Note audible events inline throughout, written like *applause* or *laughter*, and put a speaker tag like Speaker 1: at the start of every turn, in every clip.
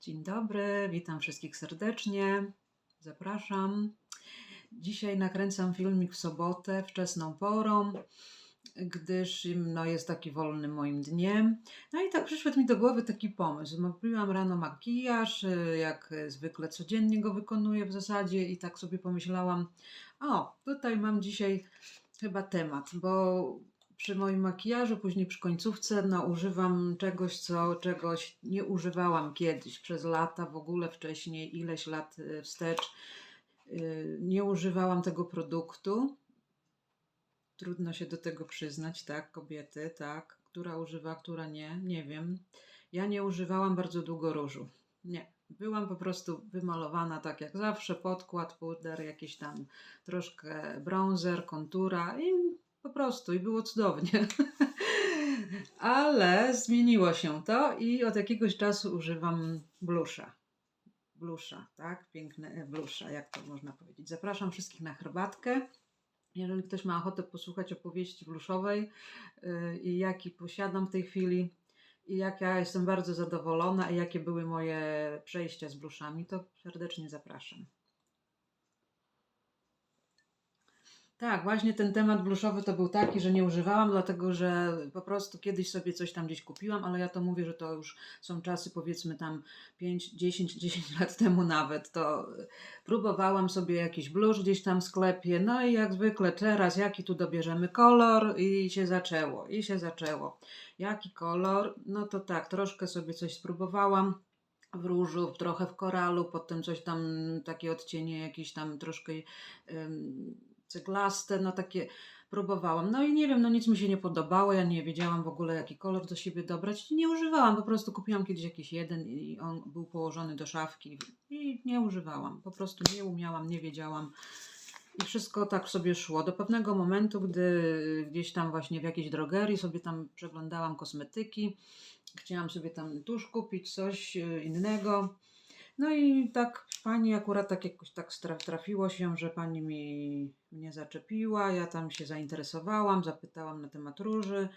Speaker 1: Dzień dobry, witam wszystkich serdecznie. Zapraszam. Dzisiaj nakręcam filmik w sobotę, wczesną porą, gdyż no, jest taki wolny moim dniem. No i tak przyszedł mi do głowy taki pomysł. Zrobiłam rano makijaż, jak zwykle codziennie go wykonuję w zasadzie i tak sobie pomyślałam, o, tutaj mam dzisiaj chyba temat, bo przy moim makijażu, później przy końcówce, no, używam czegoś, co czegoś nie używałam kiedyś, przez lata, w ogóle wcześniej, ileś lat y, wstecz. y, Nie używałam tego produktu. Trudno się do tego przyznać, tak, kobiety, tak. Która używa, która nie, nie wiem. Ja nie używałam bardzo długo różu. Nie. Byłam po prostu wymalowana tak jak zawsze, podkład, puder, jakiś tam troszkę bronzer, kontura i po prostu, i było cudownie. *laughs* Ale zmieniło się to i od jakiegoś czasu używam blusza. Blusza, tak? Piękne e, blusza, jak to można powiedzieć. Zapraszam wszystkich na herbatkę. Jeżeli ktoś ma ochotę posłuchać opowieści bluszowej yy, i jaki posiadam w tej chwili i jak ja jestem bardzo zadowolona i jakie były moje przejścia z bluszami, to serdecznie zapraszam. Tak, właśnie ten temat bluszowy to był taki, że nie używałam, dlatego że po prostu kiedyś sobie coś tam gdzieś kupiłam, ale ja to mówię, że to już są czasy powiedzmy tam 5, 10, 10 lat temu nawet, to próbowałam sobie jakiś blusz gdzieś tam w sklepie, no i jak zwykle teraz, jaki tu dobierzemy kolor i się zaczęło, i się zaczęło. Jaki kolor? No to tak, troszkę sobie coś spróbowałam w różu, trochę w koralu, potem coś tam, takie odcienie jakieś tam troszkę ceglaste, no takie próbowałam. No i nie wiem, no nic mi się nie podobało, ja nie wiedziałam w ogóle jaki kolor do siebie dobrać. Nie używałam, po prostu kupiłam kiedyś jakiś jeden i on był położony do szafki i nie używałam. Po prostu nie umiałam, nie wiedziałam. I wszystko tak sobie szło. Do pewnego momentu, gdy gdzieś tam właśnie w jakiejś drogerii sobie tam przeglądałam kosmetyki, chciałam sobie tam tusz kupić, coś y, innego. No i tak pani akurat tak jakoś tak trafiło się, że pani mi mnie zaczepiła, ja tam się zainteresowałam, zapytałam na temat róży.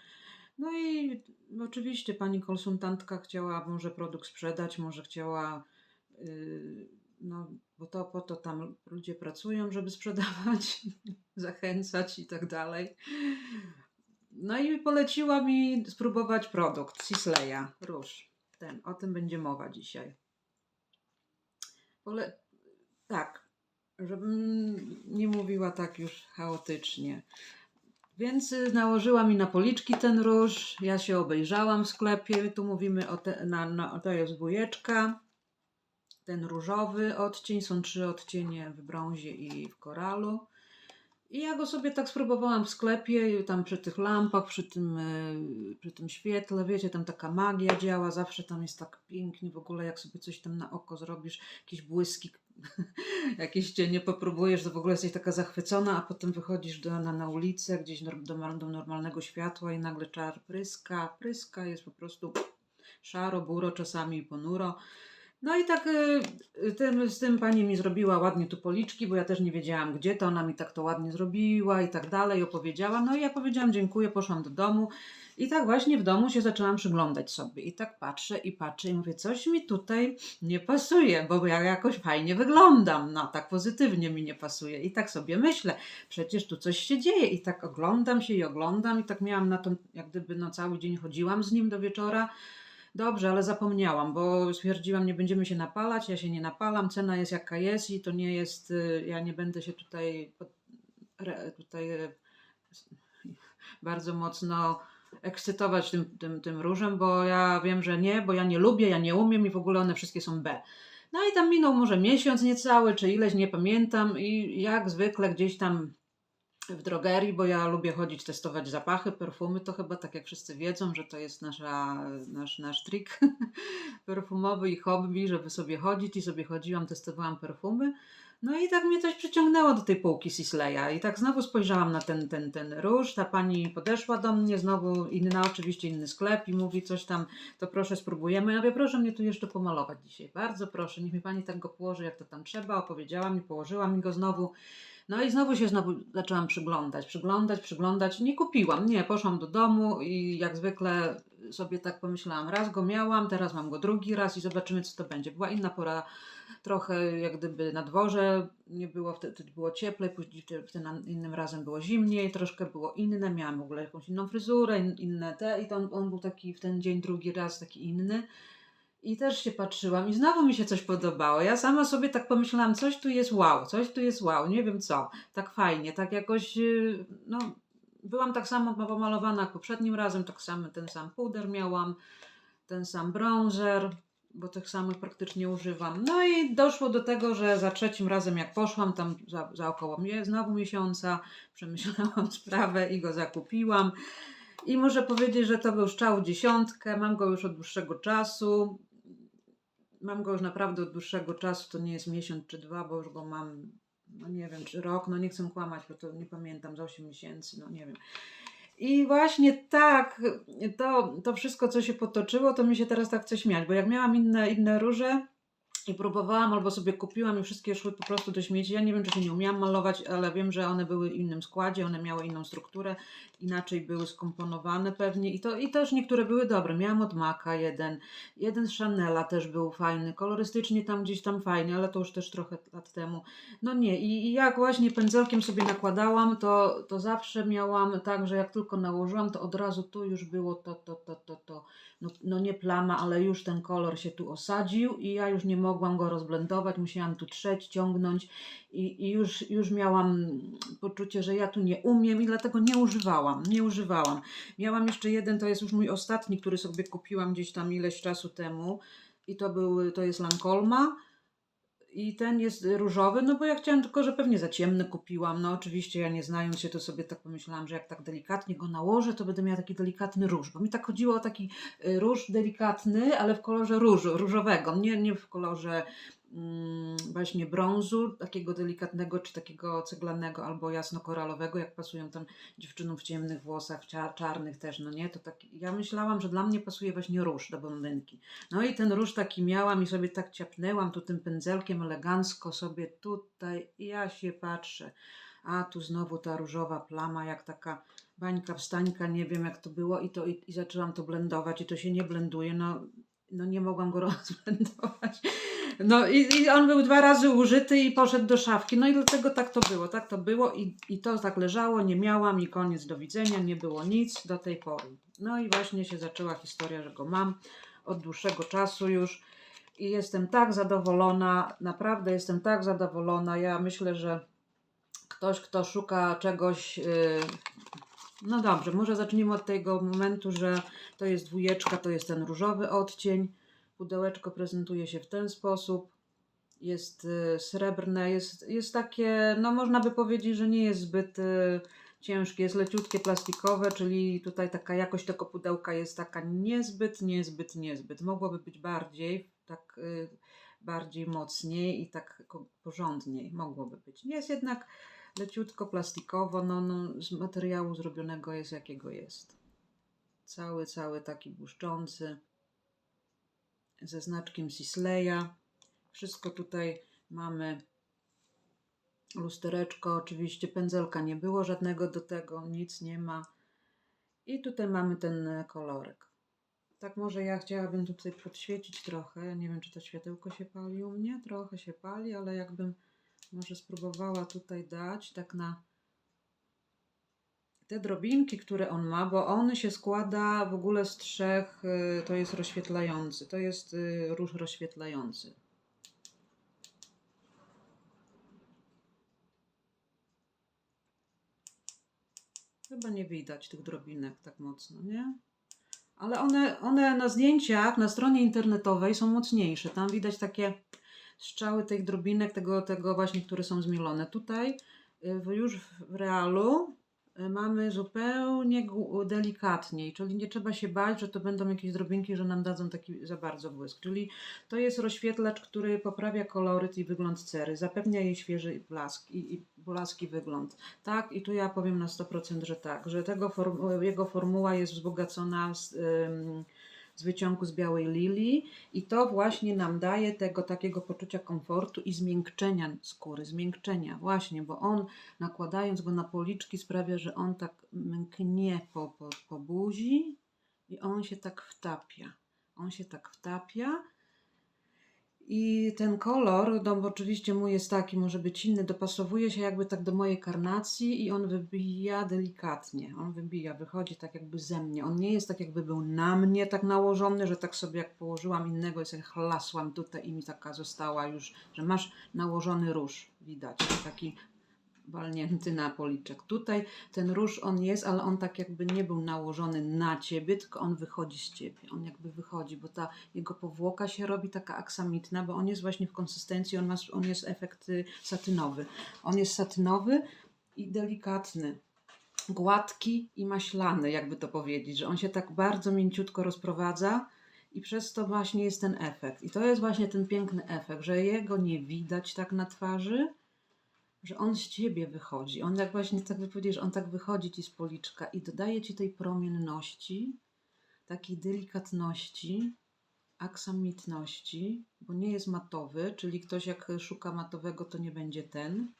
Speaker 1: No i oczywiście pani konsultantka chciała może produkt sprzedać, może chciała, yy, no bo to po to tam ludzie pracują, żeby sprzedawać, *laughs* zachęcać i tak dalej. No i poleciła mi spróbować produkt Sisleya, róż. Ten, o tym będzie mowa dzisiaj. Pole... Tak, żebym nie mówiła tak już chaotycznie. Więc y, nałożyła mi na policzki ten róż. Ja się obejrzałam w sklepie. Tu mówimy o te, na, na, to jest dwójeczka. Ten różowy odcień. Są trzy odcienie w brązie i w koralu. I ja go sobie tak spróbowałam w sklepie, tam przy tych lampach, przy tym, y, przy tym świetle, wiecie, tam taka magia działa, zawsze tam jest tak pięknie, w ogóle jak sobie coś tam na oko zrobisz, jakieś błyski, *laughs* jakieś cienie popróbujesz, to w ogóle jesteś taka zachwycona, a potem wychodzisz do, na, na ulicę, gdzieś do, do normalnego światła i nagle czar pryska, pryska, jest po prostu szaro, buro, czasami ponuro. No i tak y, tym, z tym pani mi zrobiła ładnie tu policzki, bo ja też nie wiedziałam gdzie, to ona mi tak to ładnie zrobiła i tak dalej, opowiedziała. No i ja powiedziałam dziękuję, poszłam do domu. I tak właśnie w domu się zaczęłam przyglądać sobie. I tak patrzę i patrzę i mówię, coś mi tutaj nie pasuje, bo ja jakoś fajnie wyglądam, no tak pozytywnie mi nie pasuje. I tak sobie myślę, przecież tu coś się dzieje. I tak oglądam się i oglądam. I tak miałam na to, jak gdyby no cały dzień chodziłam z nim do wieczora, Dobrze, ale zapomniałam, bo stwierdziłam, nie będziemy się napalać, ja się nie napalam, cena jest jaka jest i to nie jest, y, ja nie będę się tutaj, tutaj y, bardzo mocno ekscytować tym, tym, tym różem, bo ja wiem, że nie, bo ja nie lubię, ja nie umiem i w ogóle one wszystkie są B. No i tam minął może miesiąc niecały, czy ileś, nie pamiętam i jak zwykle gdzieś tam w drogerii, bo ja lubię chodzić testować zapachy, perfumy, to chyba tak jak wszyscy wiedzą, że to jest nasza, nasz, nasz trik *laughs* perfumowy i hobby, żeby sobie chodzić i sobie chodziłam, testowałam perfumy. No i tak mnie coś przyciągnęło do tej półki Sisleya i tak znowu spojrzałam na ten, ten, ten róż, ta pani podeszła do mnie, znowu inna, oczywiście inny sklep i mówi coś tam, to proszę spróbujemy. Ja mówię, proszę mnie tu jeszcze pomalować dzisiaj, bardzo proszę, niech mi pani tak go położy, jak to tam trzeba, opowiedziała mi, położyła mi go znowu. No i znowu się znowu zaczęłam przyglądać, przyglądać, przyglądać. Nie kupiłam, nie, poszłam do domu i jak zwykle sobie tak pomyślałam, raz go miałam, teraz mam go drugi raz i zobaczymy, co to będzie. Była inna pora, trochę jak gdyby na dworze, nie było wtedy było cieplej, później te- wtedy innym razem było zimniej, troszkę było inne, miałam w ogóle jakąś inną fryzurę, in- inne te i to on, on był taki w ten dzień drugi raz taki inny. I też się patrzyłam i znowu mi się coś podobało. Ja sama sobie tak pomyślałam, coś tu jest wow, coś tu jest wow, nie wiem co. Tak fajnie, tak jakoś, yy, no, byłam tak samo pomalowana jak poprzednim razem, tak samo ten sam puder miałam, ten sam bronzer, bo tych samych praktycznie używam. No i doszło do tego, że za trzecim razem jak poszłam, tam za, za około mie- znowu miesiąca, *laughs* przemyślałam sprawę i go zakupiłam. I muszę powiedzieć, że to był szczał dziesiątkę, mam go już od dłuższego czasu. Mam go już naprawdę od dłuższego czasu, to nie jest miesiąc czy dwa, bo już go mam, no nie wiem, czy rok, no nie chcę kłamać, bo to nie pamiętam, za 8 miesięcy, no nie wiem. I właśnie tak, to, to wszystko, co się potoczyło, to mi się teraz tak chce śmiać, bo jak miałam inne, inne róże i próbowałam, albo sobie kupiłam i wszystkie szły po prostu do śmieci. Ja nie wiem, czy się nie umiałam malować, ale wiem, że one były w innym składzie, one miały inną strukturę, inaczej były skomponowane pewnie i to i też niektóre były dobre. Miałam od Maka jeden, jeden z Chanela też był fajny, kolorystycznie tam gdzieś tam fajny, ale to już też trochę lat temu. No nie, i, i jak właśnie pędzelkiem sobie nakładałam, to, to zawsze miałam tak, że jak tylko nałożyłam, to od razu tu już było to, to, to, to, to. No, no nie plama, ale już ten kolor się tu osadził i ja już nie mogłam go rozblendować, musiałam tu trzeć, ciągnąć i, i już, już miałam poczucie, że ja tu nie umiem i dlatego nie używałam, nie używałam. Miałam jeszcze jeden, to jest już mój ostatni, który sobie kupiłam gdzieś tam ileś czasu temu i to był, to jest Lancolma i ten jest różowy, no bo ja chciałam tylko, że pewnie za ciemny kupiłam. No oczywiście ja nie znając się, to sobie tak pomyślałam, że jak tak delikatnie go nałożę, to będę miała taki delikatny róż. Bo mi tak chodziło o taki y, róż delikatny, ale w kolorze różu, różowego, nie, nie w kolorze właśnie brązu, takiego delikatnego, czy takiego ceglanego, albo jasnokoralowego, jak pasują tam dziewczynom w ciemnych włosach, czar- czarnych też, no nie? To taki, ja myślałam, że dla mnie pasuje właśnie róż do blondynki. No i ten róż taki miałam i sobie tak ciapnęłam tu tym pędzelkiem elegancko sobie tutaj ja się patrzę. A tu znowu ta różowa plama, jak taka bańka wstańka, nie wiem jak to było i to i, i zaczęłam to blendować i to się nie blenduje, no, no nie mogłam go *laughs* rozblendować. No i, i on był dwa razy użyty i poszedł do szafki, no i dlatego tak to było, tak to było i, i to tak leżało, nie miałam i koniec, do widzenia, nie było nic do tej pory. No i właśnie się zaczęła historia, że go mam od dłuższego czasu już i jestem tak zadowolona, naprawdę jestem tak zadowolona. Ja myślę, że ktoś, kto szuka czegoś. Yy, no dobrze, może zacznijmy od tego momentu, że to jest dwójeczka, to jest ten różowy odcień. Pudełeczko prezentuje się w ten sposób. Jest y, srebrne, jest, jest takie, no można by powiedzieć, że nie jest zbyt y, ciężkie, jest leciutkie plastikowe, czyli tutaj taka jakość tego pudełka jest taka niezbyt, niezbyt, niezbyt. Mogłoby być bardziej, tak y, bardziej mocniej i tak porządniej mogłoby być. Jest jednak leciutko plastikowo, no, no z materiału zrobionego jest jakiego jest. Cały, cały taki błyszczący, ze znaczkiem Sisleya. Wszystko tutaj mamy. Lustereczko, oczywiście pędzelka nie było żadnego do tego, nic nie ma. I tutaj mamy ten e, kolorek. Tak może ja chciałabym tutaj podświecić trochę. Nie wiem, czy to światełko się pali u mnie. Trochę się pali, ale jakbym może spróbowała tutaj dać tak na te drobinki, które on ma, bo on się składa w ogóle z trzech, y, to jest rozświetlający, to jest y, róż rozświetlający. Chyba nie widać tych drobinek tak mocno, nie? Ale one, one na zdjęciach na stronie internetowej są mocniejsze. Tam widać takie strzały tych drobinek, tego, tego właśnie, które są zmielone. Tutaj y, już w realu mamy zupełnie delikatniej, czyli nie trzeba się bać, że to będą jakieś drobinki, że nam dadzą taki za bardzo błysk. Czyli to jest rozświetlacz, który poprawia koloryt i wygląd cery, zapewnia jej świeży blask i, i blaski wygląd. Tak, i tu ja powiem na 100%, że tak, że tego formu- jego formuła jest wzbogacona z, ym, z wyciągu z białej lilii i to właśnie nam daje tego takiego poczucia komfortu i zmiękczenia skóry, zmiękczenia właśnie, bo on nakładając go na policzki sprawia, że on tak mknie po, po, po buzi I on się tak wtapia. On się tak wtapia. I ten kolor, no bo oczywiście mój jest taki, może być inny, dopasowuje się jakby tak do mojej karnacji i on wybija delikatnie. On wybija, wychodzi tak jakby ze mnie. On nie jest tak jakby był na mnie tak nałożony, że tak sobie jak położyłam innego i sobie chlasłam tutaj i mi taka została już, że masz nałożony róż, widać, taki walnięty na policzek. Tutaj ten róż on jest, ale on tak jakby nie był nałożony na ciebie, tylko on wychodzi z ciebie. On jakby wychodzi, bo ta jego powłoka się robi taka aksamitna, bo on jest właśnie w konsystencji, on, ma, on jest efekt y, satynowy. On jest satynowy i delikatny. Gładki i maślany, jakby to powiedzieć, że on się tak bardzo mięciutko rozprowadza i przez to właśnie jest ten efekt. I to jest właśnie ten piękny efekt, że jego nie widać tak na twarzy, że on z ciebie wychodzi. On jak właśnie tak że on tak wychodzi ci z policzka i dodaje ci tej promienności, takiej delikatności, aksamitności, bo nie jest matowy, czyli ktoś jak szuka matowego, to nie będzie ten.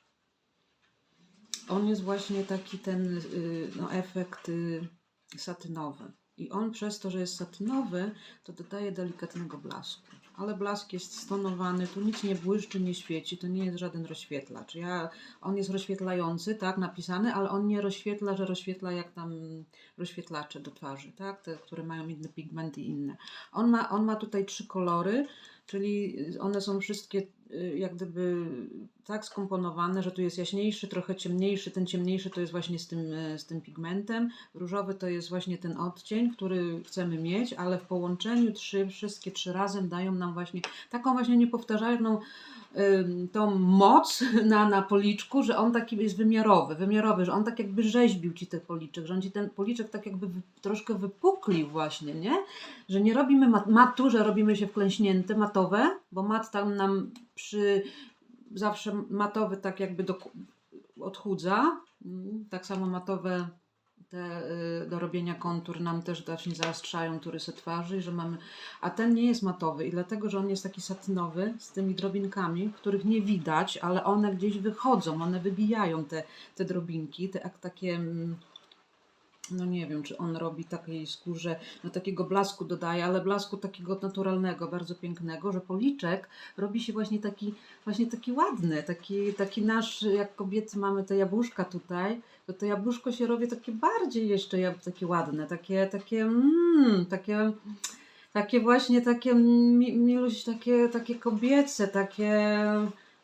Speaker 1: On jest właśnie taki ten y, no, efekt y, satynowy. I on przez to, że jest satynowy, to dodaje delikatnego blasku. Ale blask jest stonowany, tu nic nie błyszczy, nie świeci, to nie jest żaden rozświetlacz. Ja, on jest rozświetlający, tak, napisany, ale on nie rozświetla, że rozświetla jak tam rozświetlacze do twarzy, tak, te, które mają inne pigmenty i inne. On ma, on ma tutaj trzy kolory, czyli one są wszystkie y, jak gdyby tak skomponowane, że tu jest jaśniejszy, trochę ciemniejszy. Ten ciemniejszy to jest właśnie z tym, y, z tym pigmentem. Różowy to jest właśnie ten odcień, który chcemy mieć, ale w połączeniu trzy, wszystkie trzy razem dają nam właśnie taką właśnie niepowtarzalną tą moc *laughs* na, na policzku, że on taki jest wymiarowy, wymiarowy, że on tak jakby rzeźbił ci ten policzek, że on ci ten policzek tak jakby troszkę wypuklił właśnie, nie? Że nie robimy mat, matu, że robimy się wklęśnięte, matowe, bo mat tam nam przy zawsze matowy tak jakby do, odchudza, Mm, tak samo matowe te y, do robienia kontur nam też właśnie zaostrzają tu rysy twarzy, że mamy, a ten nie jest matowy i dlatego, że on jest taki satynowy z tymi drobinkami, których nie widać, ale one gdzieś wychodzą, one wybijają te, te drobinki, te takie mm, no nie wiem, czy on robi takiej skórze, no takiego blasku dodaje, ale blasku takiego naturalnego, bardzo pięknego, że policzek robi się właśnie taki, właśnie taki ładny, taki, taki nasz, jak kobiety mamy te jabłuszka tutaj, to to jabłuszko się robi takie bardziej jeszcze takie ładne, takie, takie, mm, takie, takie właśnie takie, mi, miluś, takie, takie kobiece, takie,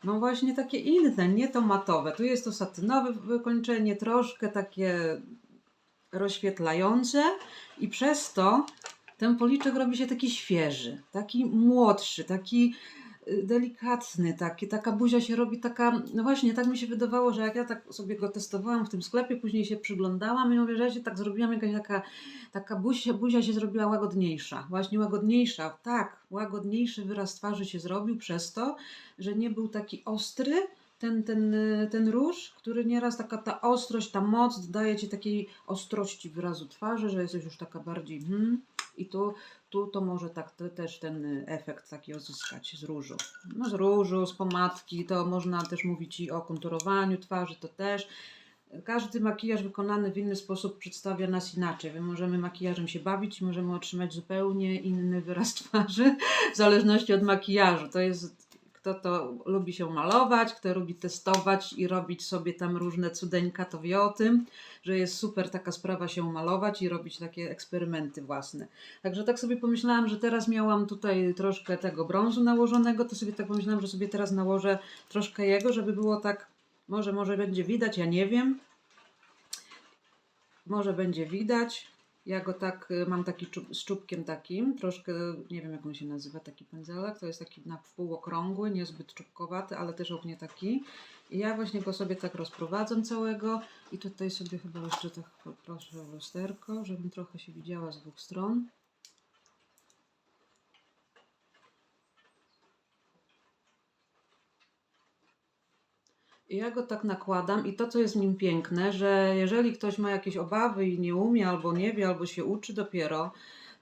Speaker 1: no właśnie takie inne, nie to matowe. Tu jest to satynowe wykończenie, troszkę takie rozświetlające i przez to ten policzek robi się taki świeży, taki młodszy, taki y, delikatny, taki, taka buzia się robi taka, no właśnie, tak mi się wydawało, że jak ja tak sobie go testowałam w tym sklepie, później się przyglądałam i mówię, że ja się tak zrobiłam, jakaś taka, taka buzia, buzia się zrobiła łagodniejsza, właśnie łagodniejsza, tak, łagodniejszy wyraz twarzy się zrobił przez to, że nie był taki ostry, ten, ten, ten róż, który nieraz taka ta ostrość, ta moc dodaje ci takiej ostrości wyrazu twarzy, że jesteś już taka bardziej hmm, i tu, tu to może tak te, też ten efekt taki uzyskać z różu. No z różu, z pomadki, to można też mówić i o konturowaniu twarzy, to też. Każdy makijaż wykonany w inny sposób przedstawia nas inaczej. My możemy makijażem się bawić możemy otrzymać zupełnie inny wyraz twarzy w zależności od makijażu. To jest kto to lubi się malować, kto lubi testować i robić sobie tam różne cudeńka, to wie o tym, że jest super taka sprawa się malować i robić takie eksperymenty własne. Także tak sobie pomyślałam, że teraz miałam tutaj troszkę tego brązu nałożonego, to sobie tak pomyślałam, że sobie teraz nałożę troszkę jego, żeby było tak, może, może będzie widać, ja nie wiem. Może będzie widać. Ja go tak, y, mam taki czub, z czubkiem takim, troszkę, nie wiem jak on się nazywa, taki pędzelek, to jest taki na wpół okrągły, niezbyt czubkowaty, ale też ognie taki. I ja właśnie go sobie tak rozprowadzam całego i tutaj sobie chyba jeszcze tak poproszę o lusterko, żebym trochę się widziała z dwóch stron. Ja go tak nakładam i to, co jest w nim piękne, że jeżeli ktoś ma jakieś obawy i nie umie, albo nie wie, albo się uczy dopiero,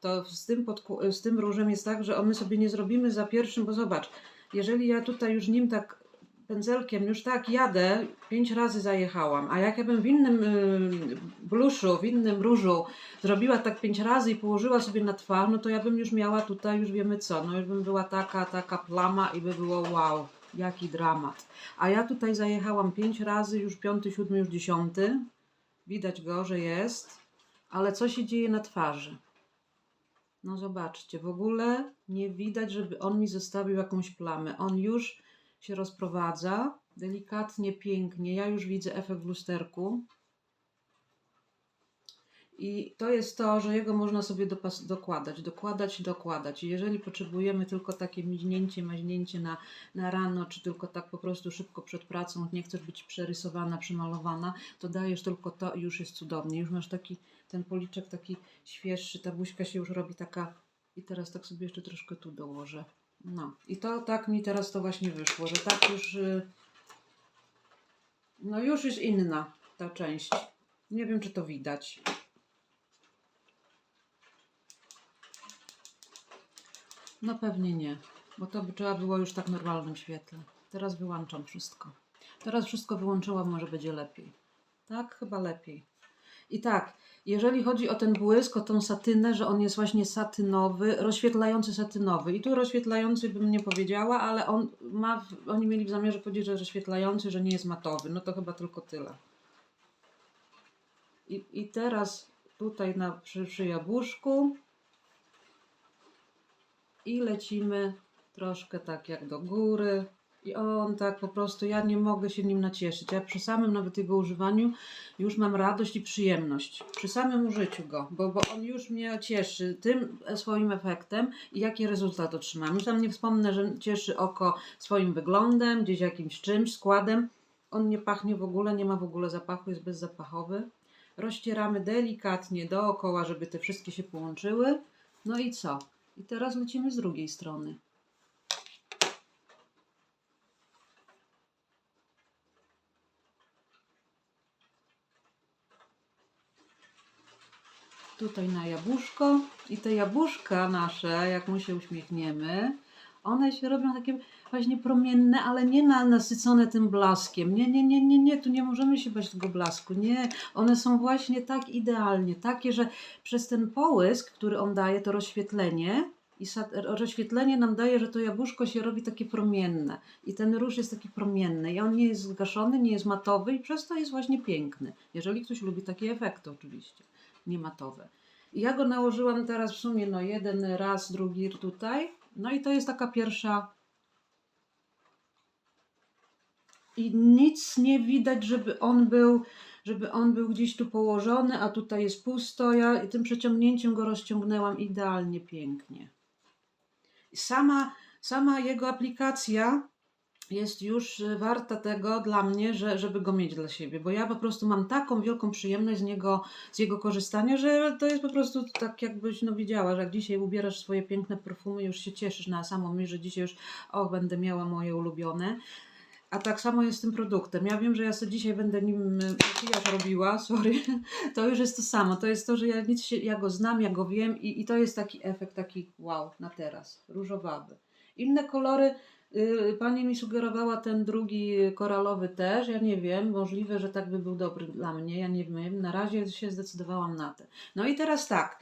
Speaker 1: to z tym, z tym różem jest tak, że my sobie nie zrobimy za pierwszym, bo zobacz, jeżeli ja tutaj już nim tak pędzelkiem już tak jadę, pięć razy zajechałam, a jak ja bym w innym y, bluszu, w innym różu zrobiła tak pięć razy i położyła sobie na twarz, no to ja bym już miała tutaj, już wiemy co, no już bym była taka, taka plama i by było wow, jaki dramat. A ja tutaj zajechałam pięć razy, już piąty, siódmy, już dziesiąty. Widać go, że jest, ale co się dzieje na twarzy? No zobaczcie, w ogóle nie widać, żeby on mi zostawił jakąś plamę. On już się rozprowadza, delikatnie, pięknie. Ja już widzę efekt w lusterku. I to jest to, że jego można sobie dokładać, dokładać, dokładać. I jeżeli potrzebujemy tylko takie miźnięcie, maźnięcie na, na rano, czy tylko tak po prostu szybko przed pracą, nie chcesz być przerysowana, przemalowana, to dajesz tylko to i już jest cudownie. Już masz taki, ten policzek taki świeższy, ta buźka się już robi taka. I teraz tak sobie jeszcze troszkę tu dołożę. No i to tak mi teraz to właśnie wyszło, że tak już. y, No już jest inna ta część. Nie wiem, czy to widać. No pewnie nie, bo to by trzeba było już tak w normalnym świetle. Teraz wyłączam wszystko. Teraz wszystko wyłączyłam, może będzie lepiej. Tak, chyba lepiej. I tak, jeżeli chodzi o ten błysk, o tą satynę, że on jest właśnie satynowy, rozświetlający satynowy. I tu rozświetlający bym nie powiedziała, ale on ma, oni mieli w zamiarze powiedzieć, że rozświetlający, że nie jest matowy. No to chyba tylko tyle. I, i teraz tutaj na, przy, przy jabłuszku i lecimy troszkę tak jak do góry. I on tak po prostu, ja nie mogę się nim nacieszyć. Ja przy samym nawet jego używaniu już mam radość i przyjemność. Przy samym użyciu go, bo, bo on już mnie cieszy tym swoim efektem i jaki rezultat otrzymam. Już tam nie wspomnę, że cieszy oko swoim wyglądem, gdzieś jakimś czymś, składem. On nie pachnie w ogóle, nie ma w ogóle zapachu, jest bezzapachowy. Rozcieramy delikatnie dookoła, żeby te wszystkie się połączyły. No i co? I teraz lecimy z drugiej strony. Tutaj na jabłuszko i te jabłuszka nasze, jak my się uśmiechniemy, one się robią takie właśnie promienne, ale nie na, nasycone tym blaskiem. Nie, nie, nie, nie, nie, tu nie możemy się bać tego blasku. Nie, one są właśnie tak idealnie, takie, że przez ten połysk, który on daje, to rozświetlenie, i rozświetlenie nam daje, że to jabłuszko się robi takie promienne. I ten róż jest taki promienny. I on nie jest zgaszony, nie jest matowy i przez to jest właśnie piękny. Jeżeli ktoś lubi takie efekty oczywiście, nie matowe. I ja go nałożyłam teraz w sumie no jeden raz, drugi tutaj. No i to jest taka pierwsza i nic nie widać, żeby on był, żeby on był gdzieś tu położony, a tutaj jest pusto. Ja tym przeciągnięciem go rozciągnęłam idealnie, pięknie. Sama, sama jego aplikacja jest już y, warta tego dla mnie, że, żeby go mieć dla siebie, bo ja po prostu mam taką wielką przyjemność z niego, z jego korzystania, że to jest po prostu tak jakbyś no widziała, że jak dzisiaj ubierasz swoje piękne perfumy, już się cieszysz na samą myśl, że dzisiaj już o, będę miała moje ulubione. A tak samo jest z tym produktem. Ja wiem, że ja sobie dzisiaj będę nim y, makijaż robiła, *laughs* sorry. To już jest to samo. To jest to, że ja nic się, ja go znam, ja go wiem i, i to jest taki efekt, taki wow, na teraz, różowawy. Inne kolory, y, pani mi sugerowała ten drugi koralowy też, ja nie wiem, możliwe, że tak by był dobry dla mnie, ja nie wiem. Na razie się zdecydowałam na te. No i teraz tak,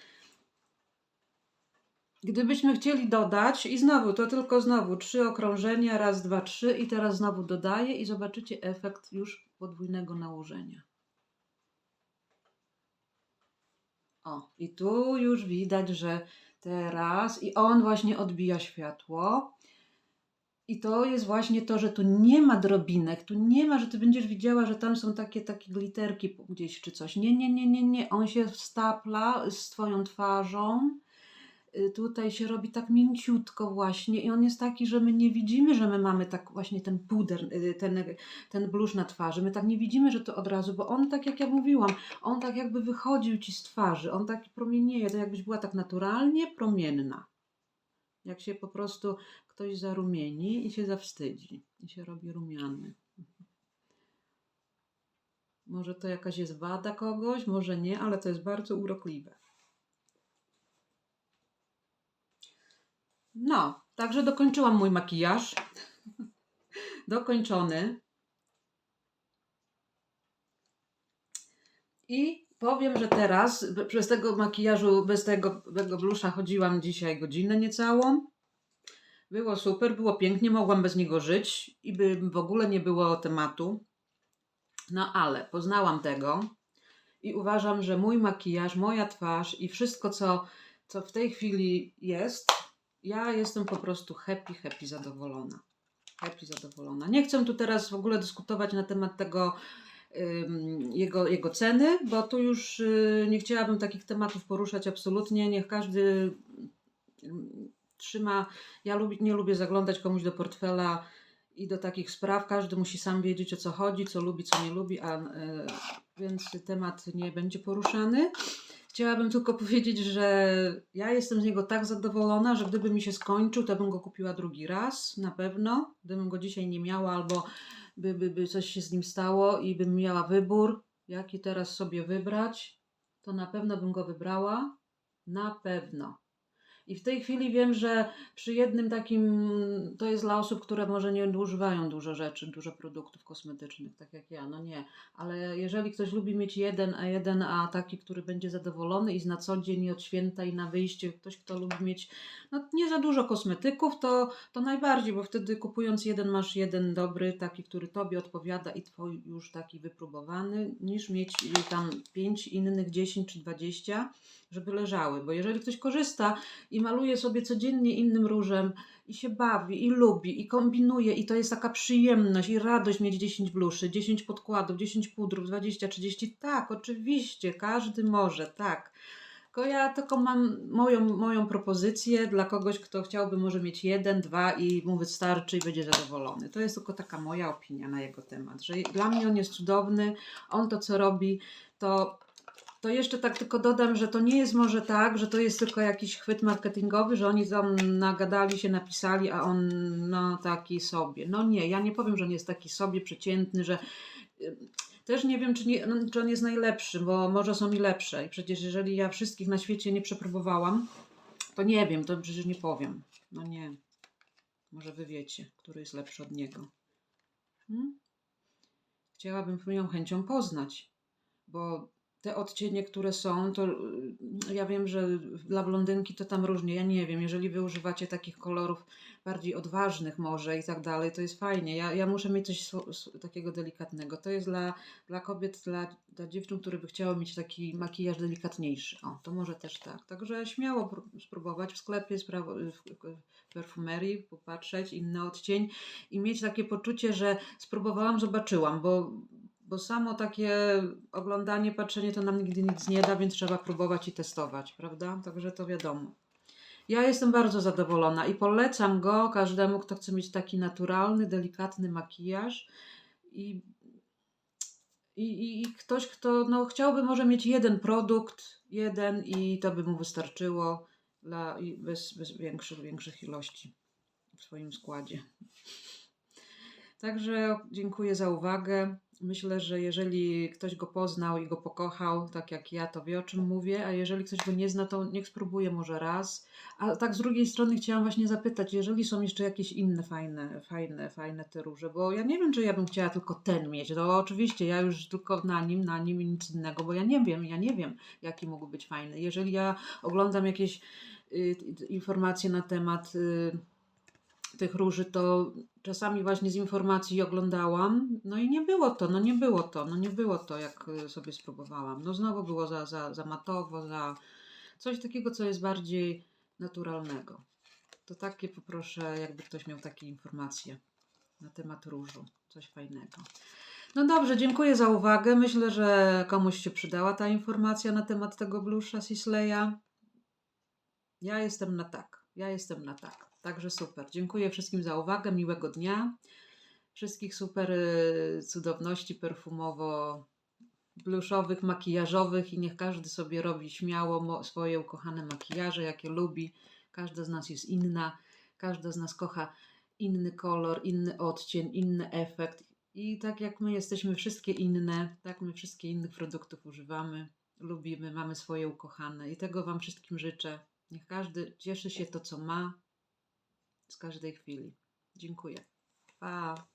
Speaker 1: Gdybyśmy chcieli dodać, i znowu, to tylko znowu trzy okrążenia, raz, dwa, trzy, i teraz znowu dodaję, i zobaczycie efekt już podwójnego nałożenia. O, i tu już widać, że teraz, i on właśnie odbija światło. I to jest właśnie to, że tu nie ma drobinek, tu nie ma, że ty będziesz widziała, że tam są takie, takie gliterki gdzieś czy coś. Nie, nie, nie, nie, nie. On się stapla z twoją twarzą tutaj się robi tak mięciutko właśnie i on jest taki, że my nie widzimy, że my mamy tak właśnie ten puder, y, ten, ten blusz na twarzy. My tak nie widzimy, że to od razu, bo on tak jak ja mówiłam, on tak jakby wychodził ci z twarzy, on taki promienieje, to jakbyś była tak naturalnie promienna. Jak się po prostu ktoś zarumieni i się zawstydzi i się robi rumiany. Może to jakaś jest wada kogoś, może nie, ale to jest bardzo urokliwe. No, także dokończyłam mój makijaż. dokończony. I powiem, że teraz przez tego makijażu, bez tego, tego blusza chodziłam dzisiaj godzinę niecałą. Było super, było pięknie, mogłam bez niego żyć i by w ogóle nie było tematu. No ale poznałam tego i uważam, że mój makijaż, moja twarz i wszystko, co, co w tej chwili jest, ja jestem po prostu happy, happy, zadowolona. Happy, zadowolona. Nie chcę tu teraz w ogóle dyskutować na temat tego, jego, jego ceny, bo tu już y, nie chciałabym takich tematów poruszać absolutnie. Niech każdy ym, trzyma. Ja lubi, nie lubię zaglądać komuś do portfela i do takich spraw. Każdy musi sam wiedzieć o co chodzi, co lubi, co nie lubi, a, y, więc temat nie będzie poruszany. Chciałabym tylko powiedzieć, że ja jestem z niego tak zadowolona, że gdyby mi się skończył, to bym go kupiła drugi raz, na pewno. Gdybym go dzisiaj nie miała, albo by, by, by coś się z nim stało i bym miała wybór, jaki teraz sobie wybrać, to na pewno bym go wybrała. Na pewno. I w tej chwili wiem, że przy jednym takim, to jest dla osób, które może nie używają dużo rzeczy, dużo produktów kosmetycznych, tak jak ja, no nie. Ale jeżeli ktoś lubi mieć jeden, a jeden, a taki, który będzie zadowolony i na co dzień i od święta i na wyjście, ktoś, kto lubi mieć no, nie za dużo kosmetyków, to, to najbardziej, bo wtedy kupując jeden masz jeden dobry, taki, który tobie odpowiada i twój już taki wypróbowany, niż mieć tam pięć innych, 10 czy 20, żeby leżały. Bo jeżeli ktoś korzysta i maluje sobie codziennie innym różem i się bawi, i lubi, i kombinuje, i to jest taka przyjemność i radość mieć 10 bluszy, 10 podkładów, 10 pudrów, 20, 30. Tak, oczywiście, każdy może, tak. Tylko ja tylko mam moją, moją propozycję dla kogoś, kto chciałby może mieć jeden, dwa i mu wystarczy i będzie zadowolony. To jest tylko taka moja opinia na jego temat, że dla mnie on jest cudowny, on to co robi, to to jeszcze tak tylko dodam, że to nie jest może tak, że to jest tylko jakiś chwyt marketingowy, że oni tam nagadali się, napisali, a on no taki sobie. No nie, ja nie powiem, że on jest taki sobie przeciętny, że y, też nie wiem, czy, nie, no, czy on jest najlepszy, bo może są i lepsze. I przecież jeżeli ja wszystkich na świecie nie przepróbowałam, to nie wiem, to przecież nie powiem. No nie. Może wy wiecie, który jest lepszy od niego. Hmm? Chciałabym ją chęcią poznać, bo te odcienie, które są, to y, ja wiem, że dla blondynki to tam różnie. Ja nie wiem, jeżeli wy używacie takich kolorów bardziej odważnych może i tak dalej, to jest fajnie. Ja, ja muszę mieć coś takiego delikatnego. To jest dla, dla kobiet, dla, dla dziewczyn, które by chciały mieć taki makijaż delikatniejszy. O, to może też tak. Także śmiało pró- spróbować w sklepie, sprawo- w perfumerii, popatrzeć, inny odcień i mieć takie poczucie, że spróbowałam, zobaczyłam, bo bo samo takie oglądanie, patrzenie to nam nigdy nic nie da, więc trzeba próbować i testować, prawda? Także to wiadomo. Ja jestem bardzo zadowolona i polecam go każdemu, kto chce mieć taki naturalny, delikatny makijaż i, i, i, ktoś, kto no, chciałby może mieć jeden produkt, jeden i to by mu wystarczyło dla, bez, bez większych, większych ilości w swoim składzie. Także dziękuję za uwagę. Myślę, że jeżeli ktoś go poznał i go pokochał, tak jak ja, to wie o czym mówię, a jeżeli ktoś go nie zna, to niech spróbuje może raz. A tak z drugiej strony chciałam właśnie zapytać, jeżeli są jeszcze jakieś inne fajne, fajne, fajne te róże, bo ja nie wiem, czy ja bym chciała tylko ten mieć. No oczywiście, ja już tylko na nim, na nim i nic innego, bo ja nie wiem, ja nie wiem, jaki mógł być fajny. Jeżeli ja oglądam jakieś y, informacje na temat y, tych róży, to czasami właśnie z informacji oglądałam, no i nie było to, no nie było to, no nie było to, jak y, sobie spróbowałam. No znowu było za, za, za matowo, za coś takiego, co jest bardziej naturalnego. To takie poproszę, jakby ktoś miał takie informacje na temat różu, coś fajnego. No dobrze, dziękuję za uwagę. Myślę, że komuś się przydała ta informacja na temat tego blusza Sisleya. Ja jestem na tak. Ja jestem na tak. Także super. Dziękuję wszystkim za uwagę. Miłego dnia. Wszystkich super y, cudowności perfumowo bluszowych, makijażowych i niech każdy sobie robi śmiało swoje ukochane makijaże, jakie lubi. Każda z nas jest inna. Każda z nas kocha inny kolor, inny odcień, inny efekt. I tak jak my jesteśmy wszystkie inne, tak my wszystkie innych produktów używamy, lubimy, mamy swoje ukochane. I tego Wam wszystkim życzę. Niech każdy cieszy się to, co ma z każdej chwili. Dziękuję. Pa!